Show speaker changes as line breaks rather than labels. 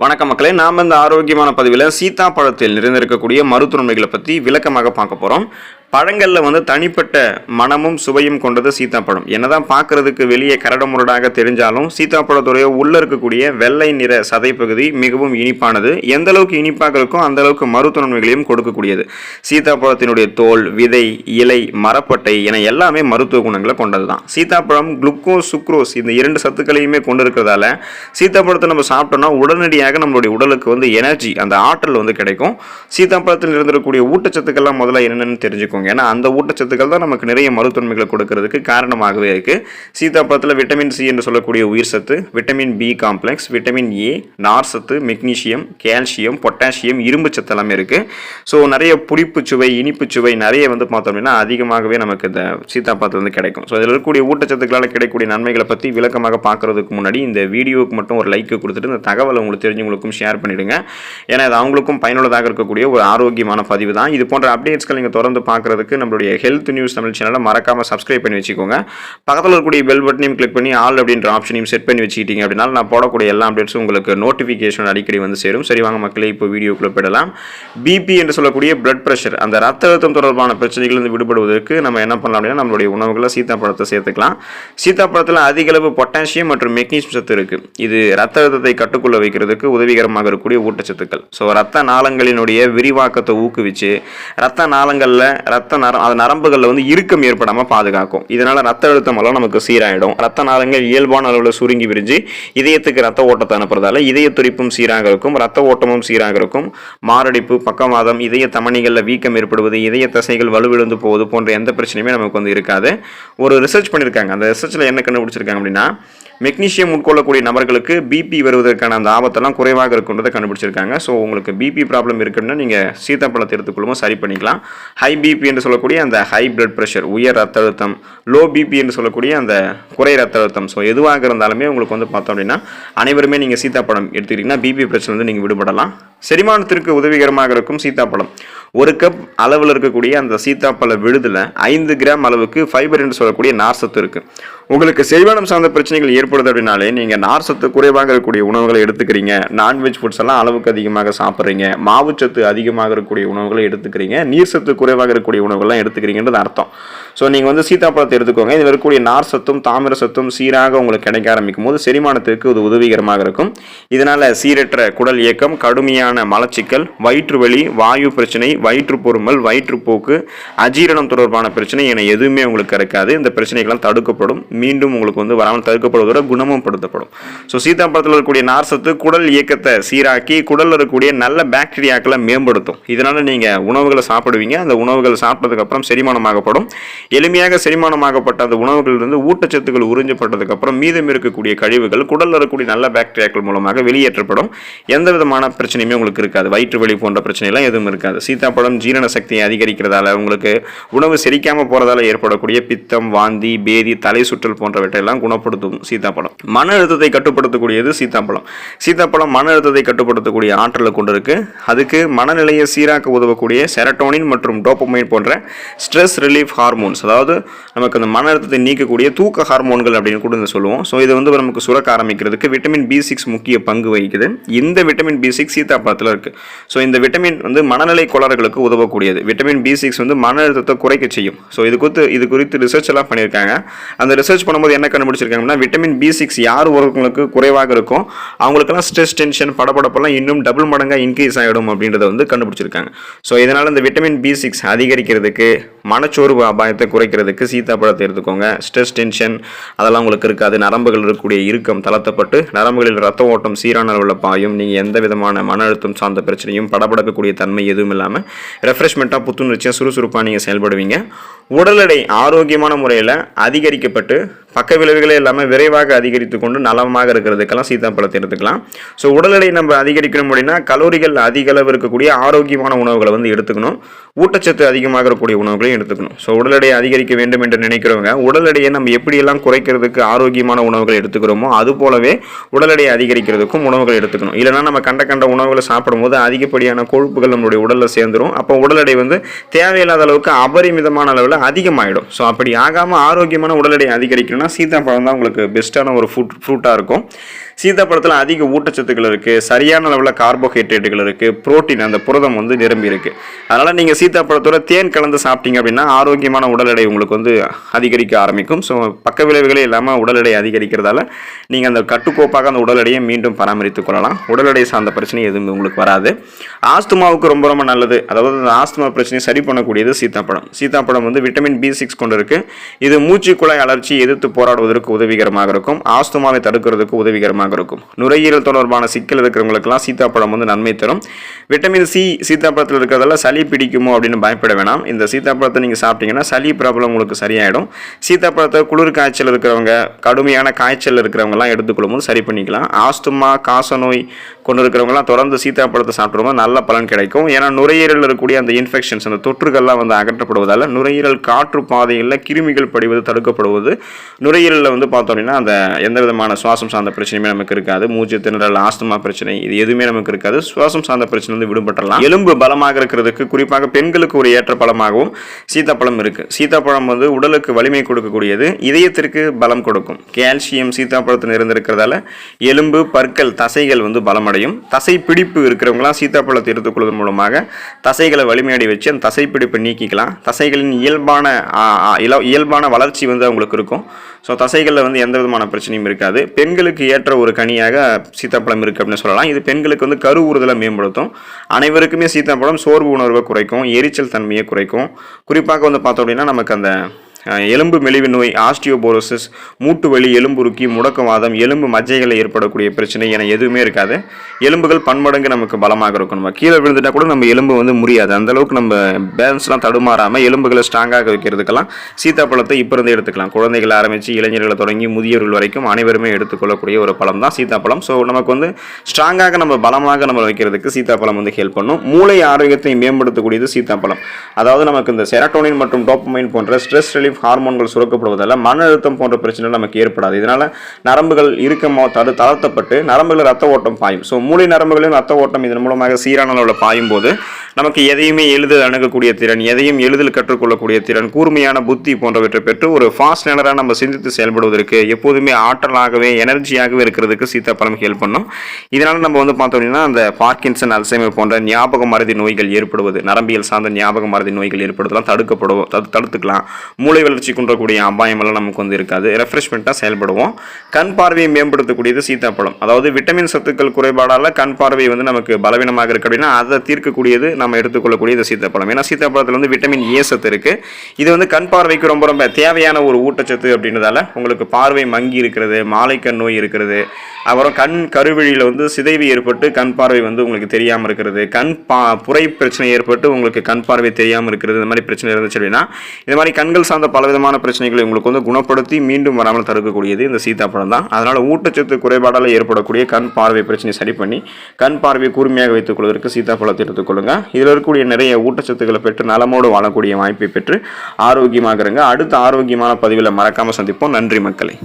வணக்கம் மக்களே நாம் இந்த ஆரோக்கியமான பதிவில் சீத்தாப்பழத்தில் நிறைந்திருக்கக்கூடிய மருத்துவமைகளை பற்றி விளக்கமாக பார்க்க போகிறோம் பழங்களில் வந்து தனிப்பட்ட மனமும் சுவையும் கொண்டது சீத்தாப்பழம். என்னதான் பார்க்கறதுக்கு வெளியே கரடமுரடாக தெரிஞ்சாலும் சீத்தாப்பழத்துடைய உள்ளே இருக்கக்கூடிய வெள்ளை நிற சதைப்பகுதி மிகவும் இனிப்பானது. எந்த அளவுக்கு இனிப்பாக இருக்கோ அந்த அளவுக்கு மருத்துவ நன்மைகளையும் கொடுக்கக்கூடியது. சீத்தாப்பழத்தினுடைய தோல் விதை இலை மரப்பட்டை என எல்லாமே மருத்துவ குணங்களை கொண்டது தான் சீத்தாப்பழம் குளுக்கோஸ் சுக்ரோஸ் இந்த இரண்டு சத்துக்களையுமே கொண்டு இருக்கிறதால சீத்தாப்பழத்தை நம்ம சாப்பிட்டோம்னா உடனடியாக நம்மளுடைய உடலுக்கு வந்து எனர்ஜி அந்த ஆற்றல் வந்து கிடைக்கும். சீத்தாப்பழத்தில் இருந்திருக்கக்கூடிய ஊட்டச்சத்துக்கள்லாம் முதல்ல என்னென்னு தெரிஞ்சுக்கோங்க ஏன்னா அந்த ஊட்டச்சத்துக்கள் தான் நமக்கு நிறைய மருத்துவன்மைகளை கொடுக்கறதுக்கு காரணமாகவே இருக்கு. சீதாப்பழத்தில் விட்டமின் சி என்று சொல்லக்கூடிய உயிர் சத்து vitamin B complex vitamin A நார் சத்து மெக்னீசியம் கால்சியம் பொட்டாசியம் இரும்பு சத்து எல்லாமே இருக்கு. ஸோ நிறைய புளிப்பு சுவை இனிப்பு சுவை நிறைய வந்து பார்த்தோம் அப்படின்னா அதிகமாகவே நமக்கு இந்த சீதாப்பழத்தில் வந்து கிடைக்கும். ஸோ இதில் இருக்கக்கூடிய ஊட்டச்சத்துக்களால் கிடைக்கக்கூடிய நன்மைகளை பற்றி விளக்கமாக பார்க்கறதுக்கு முன்னாடி இந்த வீடியோவுக்கு மட்டும் ஒரு லைக் கொடுத்துட்டு இந்த தகவலை உங்களுக்கு தெரிஞ்சவங்களுக்கும் ஷேர் பண்ணிடுங்க. ஏன்னா இது அவங்களுக்கும் பயனுள்ளதாக இருக்கக்கூடிய ஒரு ஆரோக்கியமான பதிவு தான். இது போன்ற அப்டேட்ஸ்கள் நீங்கள் தொடர்ந்து பார்க்குறதுக்கு நம்மளுடைய ஹெல்த் நியூஸ் தமிழ் சேனலை மறக்காமல் சப்ஸ்கிரைப் பண்ணி வச்சுக்கோங்க. பக்கத்தில் இருக்கக்கூடிய பெல் பட்டனையும் கிளிக் பண்ணி ஆல் அப்படின்ற ஆப்ஷனையும் செட் பண்ணி வச்சுக்கிட்டீங்க அப்படின்னா நான் போடக்கூடிய எல்லா அப்டேட்ஸும் உங்களுக்கு நோட்டிஃபிகேஷன் அடிக்கடி வந்து சேரும். சரி வாங்க மக்களே இப்போ வீடியோக்குள்ளே போயிடலாம். பிபி என்று சொல்லக்கூடிய பிளட் ப்ரெஷர் அந்த ரத்த அழுத்தம் தொடர்பான பிரச்சனைகளிலிருந்து விடுபடுவதற்கு நம்ம என்ன பண்ணலாம் அப்படின்னா நம்மளுடைய உணவுகளை சீத்தாப்பழத்தை சேர்த்துக்கலாம். சீத்தாப்பழத்தில் அதிக அளவு பொட்டாசியம் மற்றும் மெக்னீசியம் சத்து இருக்குது இது ரத்த அழுத்தத்தை கட்டுக்குள்ள வைக்கிறதுக்கு உதவிகரமாக இருக்கக்கூடிய ஊட்டச்சத்துக்கள். ஸோ ரத்த நாளங்களினுடைய விரிவாக்கத்தை ஊக்குவிச்சு ரத்த நாளங்களில் ரத்த நரம் அது நரம்புகளில் வந்து இறுக்கம் ஏற்படாமல் பாதுகாக்கும். இதனால் ரத்த அழுத்தம் எல்லாம் நமக்கு சீராயிடும். ரத்த நாளங்கள் இயல்பான அளவில் சுருங்கி விரிஞ்சு இதயத்துக்கு ரத்த ஓட்டத்தை அனுப்புறதால இதய துடிப்பும் சீராக இருக்கும் ரத்த ஓட்டமும் சீராக இருக்கும். மாரடைப்பு பக்கவாதம் இதய தமணிகளில் வீக்கம் ஏற்படுவது இதய தசைகள் வலுவிழந்து போவது போன்ற எந்த பிரச்சனையுமே நமக்கு வந்து இருக்காது. ஒரு ரிசர்ச் பண்ணியிருக்காங்க அந்த ரிசர்ச்சில் என்ன கண்டுபிடிச்சிருக்காங்க அப்படின்னா மெக்னீஷியம் உட்கொள்ளக்கூடிய நபர்களுக்கு பிபி வருவதற்கான அந்த ஆபத்தெல்லாம் குறைவாக இருக்குன்றதை கண்டுபிடிச்சிருக்காங்க. ஸோ உங்களுக்கு பிபி ப்ராப்ளம் இருக்குன்னா நீங்கள் சீத்தாப்பழத்தை எடுத்துக்கொள்ளும் சரி பண்ணிக்கலாம். ஹை பிபி என்று சொல்லக்கூடிய அந்த ஹை பிளட் ப்ரெஷர் உயர் ரத்த அழுத்தம் லோ பிபி என்று சொல்லக்கூடிய அந்த குறை ரத்த அழுத்தம். ஸோ எதுவாக இருந்தாலுமே உங்களுக்கு வந்து பார்த்தோம் அப்படின்னா அனைவருமே நீங்கள் சீத்தாப்பழம் எடுத்துக்கிட்டிங்கன்னா பிபி பிரச்சனை வந்து நீங்கள் விடுபடலாம். செரிமானத்திற்கு உதவிகரமாக இருக்கும் சீத்தாப்பழம். ஒரு கப் அளவில் இருக்கக்கூடிய அந்த சீத்தாப்பழ விழுதில் ஐந்து கிராம் அளவுக்கு ஃபைபர் என்று சொல்லக்கூடிய நார் சத்து இருக்குது உங்களுக்கு செரிமானம் சார்ந்த பிரச்சனைகள் ஏற்படுது அப்படின்னாலே நீங்கள் நார் சத்து குறைவாக இருக்கக்கூடிய உணவுகளை எடுத்துக்கிறீங்க. நான்வெஜ் ஃபுட்ஸ் எல்லாம் அளவுக்கு அதிகமாக சாப்பிட்றீங்க. மாவுச்சத்து அதிகமாக இருக்கக்கூடிய உணவுகளை எடுத்துக்கிறீங்க. நீர் சத்து குறைவாக இருக்கக்கூடிய உணவுகள்லாம் எடுத்துக்கிறீங்கன்றது அர்த்தம். ஸோ நீங்கள் வந்து சீத்தாப்பழத்தை எடுத்துக்கோங்க. இதில் இருக்கக்கூடிய நார் சத்தும் தாமிர சத்தும் சீராக உங்களுக்கு கிடைக்க ஆரம்பிக்கும் போது செரிமானத்திற்கு இது உதவிகரமாக இருக்கும். இதனால் சீரற்ற குடல் இயக்கம் கடுமையான மலச்சிக்கல் வயிற்று வலி வாயு பிரச்சனை வயிற்று பொறுமல் வயிற்றுப்போக்கு அஜீரணம் தொடர்பான பிரச்சனை என எதுவுமே உங்களுக்கு கிடைக்காது. இந்த பிரச்சனைகள்லாம் தடுக்கப்படும். மீண்டும் உங்களுக்கு வந்து வராமல் தடுக்கப்படுவதோட குணமும் படுத்தப்படும். ஸோ சீதாப்பழத்தில் இருக்கக்கூடிய நார் சத்து குடல் இயக்கத்தை சீராக்கி குடலில் இருக்கக்கூடிய நல்ல பாக்டீரியாக்களை மேம்படுத்தும். இதனால் நீங்கள் உணவுகளை சாப்பிடுவீங்க. அந்த உணவுகள் சாப்பிட்டதுக்கப்புறம் செரிமானமாகப்படும். எளிமையாக செரிமானமாகப்பட்ட அந்த உணவுகளிலிருந்து ஊட்டச்சத்துக்கள் உறிஞ்சப்பட்டதுக்கப்புறம் மீதம் இருக்கக்கூடிய கழிவுகள் குடலில் இருக்கக்கூடிய நல்ல பாக்டீரியாக்கள் மூலமாக வெளியேற்றப்படும். எந்த விதமான பிரச்சனையுமே உங்களுக்கு இருக்காது. வயிற்று வலி போன்ற பிரச்சனைலாம் எதுவும் இருக்காது. சீத்தாப்பழம் ஜீரண சக்தியை அதிகரிக்கிறதால உங்களுக்கு உணவு செரிக்காமல் போகிறதால ஏற்படக்கூடிய பித்தம் வாந்தி பேதி தலை சுற்றல் போன்றவற்றையெல்லாம் குணப்படுத்தும் சீத்தாப்பழம் மன அழுத்தத்தை கட்டுப்படுத்தக்கூடியது சீத்தாப்பழம் சீத்தாப்பழம் மன அழுத்தத்தை கட்டுப்படுத்தக்கூடிய ஆற்றலை கொண்டு இருக்கு அதுக்கு மனநிலையை சீராக்க உதவக்கூடிய செரட்டோனின் மற்றும் டோப்பமைன் போன்ற ஸ்ட்ரெஸ் ரிலீஃப் ஹார்மோன்ஸ் அதாவது நமக்கு அந்த மன அழுத்தத்தை நீக்கக்கூடிய தூக்க ஹார்மோன்கள் அப்படின்னு கூட சொல்லுவோம். ஸோ இது வந்து நமக்கு சுரக்க ஆரம்பிக்கிறதுக்கு விட்டமின் பி சிக்ஸ் முக்கிய பங்கு வகிக்குது. இந்த விட்டமின் பி சிக்ஸ் பழத்தில் இருக்குது ஸோ இந்த விட்டமின் வந்து மனநிலை கோளாறுகளுக்கு உதவக்கூடியது. விட்டமின் பி சிக்ஸ் வந்து மன அழுத்தத்தை குறைக்க செய்யும். ஸோ இது குறித்து இது குறித்து ரிசர்ச் எல்லாம் பண்ணியிருக்காங்க. அந்த ரிசர்ச் பண்ணும்போது என்ன கண்டுபிடிச்சிருக்காங்கன்னா விட்டமின் பி சிக்ஸ் யார் ஒருவங்களுக்கு குறைவாக இருக்கும் அவங்களுக்கெல்லாம் ஸ்ட்ரெஸ் டென்ஷன் படபடப்பெல்லாம் இன்னும் டபுள் மடங்காக இன்க்ரீஸ் ஆகிடும் அப்படின்றத வந்து கண்டுபிடிச்சிருக்காங்க. ஸோ இதனால் இந்த விட்டமின் பி சிக்ஸ் அதிகரிக்கிறதுக்கு மனச்சோர்வு அபாயத்தை குறைக்கிறதுக்கு சீத்தாப்பழத்தை எடுத்துக்கோங்க. ஸ்ட்ரெஸ் டென்ஷன் அதெல்லாம் உங்களுக்கு இருக்காது. நரம்புகள் இருக்கக்கூடிய இறுக்கம் தளர்த்தப்பட்டு நரம்புகளில் ரத்த ஓட்டம் சீரான அளவில் பாயும். நீங்கள் எந்த விதமான மன அழுத்தம் சார்ந்த பிரச்சனையும் படபடக்கக்கூடிய தன்மை எதுவும் இல்லாமல் ரெஃப்ரெஷ்மெண்ட்டாக புத்துணர்ச்சியாக சுறுசுறுப்பாக நீங்கள் செயல்படுவீங்க. உடல் எடை ஆரோக்கியமான முறையில் அதிகரிக்கப்பட்டு பக்க விளைவுகளே இல்லாமல் விரைவாக அதிகரித்து கொண்டு நலமாக இருக்கிறதுக்கெல்லாம் சீத்தாப்பழத்தை எடுத்துக்கலாம். ஸோ உடல் எடை நம்ம அதிகரிக்கணும் அப்படின்னா கலோரிகள் அதிக அளவு இருக்கக்கூடிய ஆரோக்கியமான உணவுகளை வந்து எடுத்துக்கணும். ஊட்டச்சத்து அதிகமாக இருக்கக்கூடிய உணவுகளையும் எடுத்துக்கணும். ஸோ உடல் எடையை அதிகரிக்க வேண்டும் என்று நினைக்கிறவங்க உடல் எடையை நம்ம எப்படியெல்லாம் குறைக்கிறதுக்கு ஆரோக்கியமான உணவுகள் எடுத்துக்கிறோமோ அது போலவே உடல் எடையை அதிகரிக்கிறதுக்கும் உணவுகள் எடுத்துக்கணும். இல்லைனா நம்ம கண்ட கண்ட உணவுகளை சாப்பிடும்போது அதிகப்படியான கொழுப்புகள் நம்மளுடைய உடலில் சேர்ந்துரும். அப்போ உடல் எடை வந்து தேவையில்லாத அளவுக்கு அபரிமிதமான அளவில் அதிகமாகிடும் ஸோ அப்படி ஆகாமல் ஆரோக்கியமான உடல் எடையை அதிகரிக்கணும்னா சீதாப்பழம் தான் உங்களுக்கு பெஸ்ட்டான ஒரு ஃபுட் ஃப்ரூட்டாக இருக்கும். சீத்தாப்பழத்தில் அதிக ஊட்டச்சத்துக்கள் இருக்குது சரியான அளவில் கார்போஹைட்ரேட்டுகள் இருக்குது புரோட்டீன் அந்த புரதம் வந்து நிரம்பி இருக்குது அதனால் நீங்கள் சீத்தாப்பழத்தோட தேன் கலந்து சாப்பிட்டீங்க அப்படின்னா ஆரோக்கியமான உடல் எடை உங்களுக்கு வந்து அதிகரிக்க ஆரம்பிக்கும். ஸோ பக்க விளைவுகளே இல்லாமல் உடல் எடை அதிகரிக்கிறதால நீங்கள் அந்த கட்டுக்கோப்பாக அந்த உடல் எடையை மீண்டும் பராமரித்துக் கொள்ளலாம். உடல் எடை சார்ந்த பிரச்சனை எதுவும் உங்களுக்கு வராது. ஆஸ்துமாவுக்கு ரொம்ப ரொம்ப நல்லது. அதாவது அந்த ஆஸ்துமா பிரச்சனையை சரி பண்ணக்கூடியது சீத்தாப்பழம் சீத்தாப்பழம் வந்து விட்டமின் பி சிக்ஸ் கொண்டு இருக்கு. இது மூச்சு குழாய் அலர்ச்சி எதிர்த்து போராடுவதற்கு உதவிகரமாக இருக்கும். ஆஸ்துமாவை தடுக்கிறதுக்கு உதவிகரமாக இருக்கும். நுரையீரல் தொடர்பான சிக்கல் இருக்கிறவங்களுக்கெல்லாம் சீத்தாப்பழம் வந்து நன்மை தரும். விட்டமின் சி சீத்தாப்பழத்தில் இருக்கிறதால சளி பிடிக்குமோ அப்படின்னு பயப்பட வேணாம். இந்த சீத்தாப்பழத்தை நீங்கள் சாப்பிட்டீங்கன்னா சளி ப்ராப்ளம் உங்களுக்கு சரியாயிடும். சீத்தாப்பழத்தை குளிர் காய்ச்சல் இருக்கிறவங்க கடுமையான காய்ச்சல் இருக்கிறவங்கலாம் எடுத்துக்கொள்ளும் போது சரி பண்ணிக்கலாம். ஆஸ்துமா காச நோய் கொண்டு இருக்கிறவங்கலாம் தொடர்ந்து சீத்தாப்பழத்தை சாப்பிட்றவங்க நல்ல பலன் கிடைக்கும். ஏன்னா நுரையீரலில் இருக்கக்கூடிய அந்த இன்ஃபெக்ஷன்ஸ் அந்த தொற்றுகள்லாம் வந்து அகற்றப்படுவதால் நுரையீரல் காற்று பாதையில் கிருமிகள் படிவது தடுக்கப்படுவது நுரையீரலில் வந்து பார்த்தோம் அப்படின்னா அந்த எந்த விதமான சுவாசம் சார்ந்த பிரச்சனையுமே நமக்கு இருக்காது. மூச்சு திணறல் ஆஸ்துமா பிரச்சனை இது எதுவுமே நமக்கு இருக்காது. சுவாசம் சார்ந்த பிரச்சனை வந்து விடுபட்டலாம் எலும்பு பலமாக இருக்கிறதுக்கு குறிப்பாக பெண்களுக்கு ஒரு ஏற்ற பழமாகவும் சீத்தாப்பழம் இருக்கு. சீத்தாப்பழம் வந்து உடலுக்கு வலிமை கொடுக்கக்கூடியது. இதயத்திற்கு பலம் கொடுக்கும். கால்சியம் சீத்தாப்பழத்தில் இருந்திருக்கிறதால எலும்பு பற்கள் தசைகள் வந்து பலமடையும். தசை பிடிப்பு இருக்கிறவங்களாம் சீத்தாப்பழத்தை எடுத்துக்கொள்வதன் மூலமாக தசைகளை வலிமையடை வச்சு அந்த தசை பிடிப்பை நீக்கிக்கலாம். தசைகளின் இயல்பான இயல்பான வளர்ச்சி வந்து அவங்களுக்கு இருக்கும். ஸோ தசைகளில் வந்து எந்த விதமான பிரச்சனையும் இருக்காது. பெண்களுக்கு ஏற்ற ஒரு கனியாக சீத்தாப்பழம் இருக்குது அப்படின்னு சொல்லலாம். இது பெண்களுக்கு வந்து கரு ஊறுதலை மேம்படுத்தும். அனைவருக்குமே சீத்தாப்பழம் சோர்வு உணர்வை குறைக்கும் எரிச்சல் தன்மையை குறைக்கும். குறிப்பாக வந்து பார்த்தோம் அப்படின்னா நமக்கு அந்த எலும்பு மெலிவு நோய் ஆஸ்டியோபோரோசிஸ் மூட்டு வலி எலும்புருக்கி முடக்கவாதம் எலும்பு மஜ்ஜைகளை ஏற்படக்கூடிய பிரச்சனை என எதுவுமே இருக்காது. எலும்புகள் பன்மடங்கு நமக்கு பலமாக இருக்கும். நம்ம கீழே விழுந்துட்டா கூட நம்ம எலும்பு வந்து முறியாது. அந்த அளவுக்கு நம்ம பேலன்ஸ்லாம் தடுமாறாமல் எலும்புகளை ஸ்ட்ராங்காக வைக்கிறதுக்கெல்லாம் சீத்தாப்பழத்தை இப்போ இருந்து எடுத்துக்கலாம். குழந்தைகள் ஆரம்பித்து இளைஞர்களை தொடங்கி முதியவர்கள் வரைக்கும் அனைவருமே எடுத்துக்கொள்ளக்கூடிய ஒரு பழம் தான் சீத்தாப்பழம். ஸோ நமக்கு வந்து ஸ்ட்ராங்காக நம்ம பலமாக நம்ம வைக்கிறதுக்கு சீத்தாப்பழம் வந்து ஹெல்ப் பண்ணும். மூளை ஆரோக்கியத்தை மேம்படுத்தக்கூடியது சீத்தாப்பழம். அதாவது நமக்கு இந்த செரட்டோனின் மற்றும் டோப்பமைன் போன்ற ஸ்ட்ரெஸ் ரிலீஃப் ஹார்மோன்கள் சுரக்கப்படுவதால் மன அழுத்தம் போன்ற பிரச்சனை நமக்கு ஏற்படாது. இதனால நரம்புகள் இறுக்கமாக தடு தளர்த்தப்பட்டு நரம்புகளில் ரத்த ஓட்டம் பாயும். ஸோ மூளை நரம்புகளின் ரத்த ஓட்டம் இதன் மூலமாக சீரான அளவில் பாயும் போது நமக்கு எதையுமே எளிதில் அணுகக்கூடிய திறன் எதையும் எளிதில் கற்றுக்கொள்ளக்கூடிய திறன் கூர்மையான புத்தி போன்றவற்றை பெற்று ஒரு ஃபாஸ்ட் லேனராக நம்ம சிந்தித்து செயல்படுவதற்கு எப்போதுமே ஆற்றலாகவே எனர்ஜியாகவே இருக்கிறதுக்கு சீத்தாப்பழம் ஹெல்ப் பண்ணும். இதனால் நம்ம வந்து பார்த்தோம் அப்படின்னா அந்த பார்க்கின்சன் அல்சைமர் போன்ற ஞாபக மருதி நோய்கள் ஏற்படுவது நரம்பியல் சார்ந்த ஞாபக மருதி நோய்கள் ஏற்படுவதெல்லாம் தடுக்கப்படுவோம் தடுத்துக்கலாம். மூளை மூளை வளர்ச்சி குன்றக்கூடிய அபாயமெல்லாம் நமக்கு வந்து இருக்காது. ரெஃப்ரெஷ்மெண்ட்டாக செயல்படுவோம். கண் பார்வையை மேம்படுத்தக்கூடியது சீத்தாப்பழம். அதாவது விட்டமின் சத்துக்கள் குறைபாடால் கண் பார்வை வந்து நமக்கு பலவீனமாக இருக்குது அப்படின்னா அதை தீர்க்கக்கூடியது நம்ம எடுத்துக்கொள்ளக்கூடிய இந்த சீத்தாப்பழம். ஏன்னா சீத்தாப்பழத்தில் வந்து விட்டமின் ஏ சத்து இருக்குது இது வந்து கண் பார்வைக்கு ரொம்ப ரொம்ப தேவையான ஒரு ஊட்டச்சத்து அப்படின்றதால உங்களுக்கு பார்வை மங்கி இருக்கிறது மாலைக்கண் நோய் இருக்கிறது அப்புறம் கண் கருவழியில் வந்து சிதைவு ஏற்பட்டு கண் பார்வை வந்து உங்களுக்கு தெரியாமல் இருக்கிறது கண் பா புரை பிரச்சனை ஏற்பட்டு உங்களுக்கு கண் பார்வை தெரியாமல் இருக்கிறது இந்த மாதிரி பிரச்சனை இருந்துச்சு அப்படின்னா இந்த மாதிரி கண்கள் சார்ந்த பலவிதமான பிரச்சனைகளை உங்களுக்கு வந்து குணப்படுத்தி மீண்டும் வராமல் தடுக்கக்கூடியது இந்த சீத்தாப்பழம் தான். அதனால் ஊட்டச்சத்து குறைபாடால் ஏற்படக்கூடிய கண் பார்வை பிரச்சனையை சரி பண்ணி கண் பார்வையை கூர்மையாக வைத்துக் கொள்வதற்கு சீத்தாப்பழத்தை எடுத்துக்கொள்ளுங்க இதில் இருக்கக்கூடிய நிறைய ஊட்டச்சத்துக்களை பெற்று நலமோடு வாழக்கூடிய வாய்ப்பை பெற்று ஆரோக்கியமாக இருங்க அடுத்த ஆரோக்கியமான பதிவில் மறக்காமல் சந்திப்போம். நன்றி மக்களை.